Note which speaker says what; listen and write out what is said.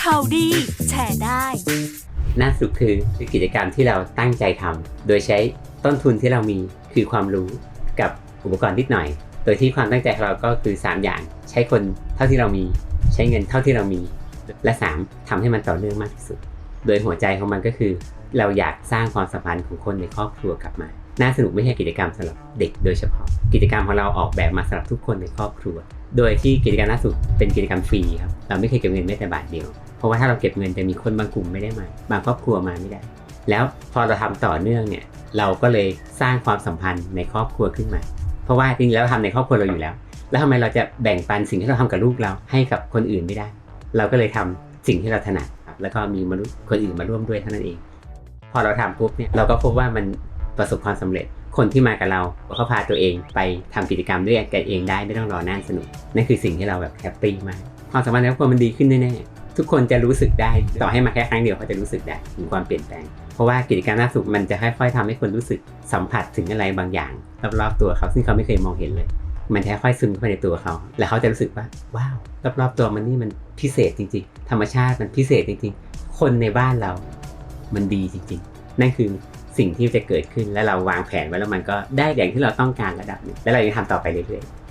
Speaker 1: ข่าวดีแชร์ได้
Speaker 2: น่าสนุกคือคือกิจกรรมที่เราตั้งใจทำโดยใช้ต้นทุนที่เรามีคือความรู้กับอุปกรณ์นิดหน่อย โดยที่ความตั้งใจของเราก็คือ 3 อย่าง ใช้คนเท่าที่เรามี ใช้เงินเท่าที่เรามี และ 3ทำให้มันต่อเนื่องมากที่สุด โดยหัวใจของมันก็คือ เราอยากสร้างความสัมพันธ์ของคนในครอบครัวกลับมา น่าสนุกไม่ใช่กิจกรรมสำหรับเด็กโดยเฉพาะ กิจกรรมของเราออกแบบมาสำหรับทุกคนในครอบครัว โดยที่กิจกรรมล่าสุดเป็นกิจกรรมฟรีครับเราไม่เคยเก็บเงินแม้แต่บาทเดียว เพราะว่าถ้าเราเก็บเงินจะมีคนบางกลุ่มไม่ได้มา บางครอบครัวมาไม่ได้ แล้วพอเราทำต่อเนื่องเนี่ยเราก็เลยสร้างความสัมพันธ์ในครอบครัวขึ้นมา เพราะว่าจริงๆแล้วทำในครอบครัวเราอยู่แล้ว แล้วทำไมเราจะแบ่งปันสิ่งที่เราทำกับลูกเราให้กับคนอื่นไม่ได้ เราก็เลยทำสิ่งที่เราถนัดครับแล้วก็มีมนุษย์คนอื่นมาร่วมด้วยเท่านั้นเอง พอเราทำปุ๊บเนี่ยเราก็พบว่ามันประสบความสำเร็จ คนที่มากับเราเขาพาตัวเองไปทำกิจกรรมด้วยกันเองได้ไม่ต้องรอน่านสนุกนั่นคือสิ่งที่เราแบบแฮปปี้มากความสัมพันธ์ในครอบครัวมันดีขึ้นแน่ๆทุกคนจะรู้สึกได้ต่อให้มาแค่ครั้งเดียวเขาจะรู้สึกได้ถึงความเปลี่ยนแปลง เพราะว่ากิจกรรมน่าสุขมันจะค่อยๆทำให้คนรู้สึกสัมผัสถึงอะไรบางอย่างรอบๆตัวเขาซึ่งเขาไม่เคยมองเห็นเลย มันจะค่อยๆซึมเข้าไปในตัวเขา แล้วเขาจะรู้สึกว่าว้าวรอบๆตัวมันนี่มันพิเศษจริง ๆ ธรรมชาติมันพิเศษจริง ๆ คนในบ้านเรา มันดีจริง ๆ นั่นคือ สิ่งที่จะเกิดขึ้นและเราวางแผนไว้แล้วมันก็ได้อย่างที่เราต้องการระดับหนึงและเรายังทำต่อไปเรื่อยๆ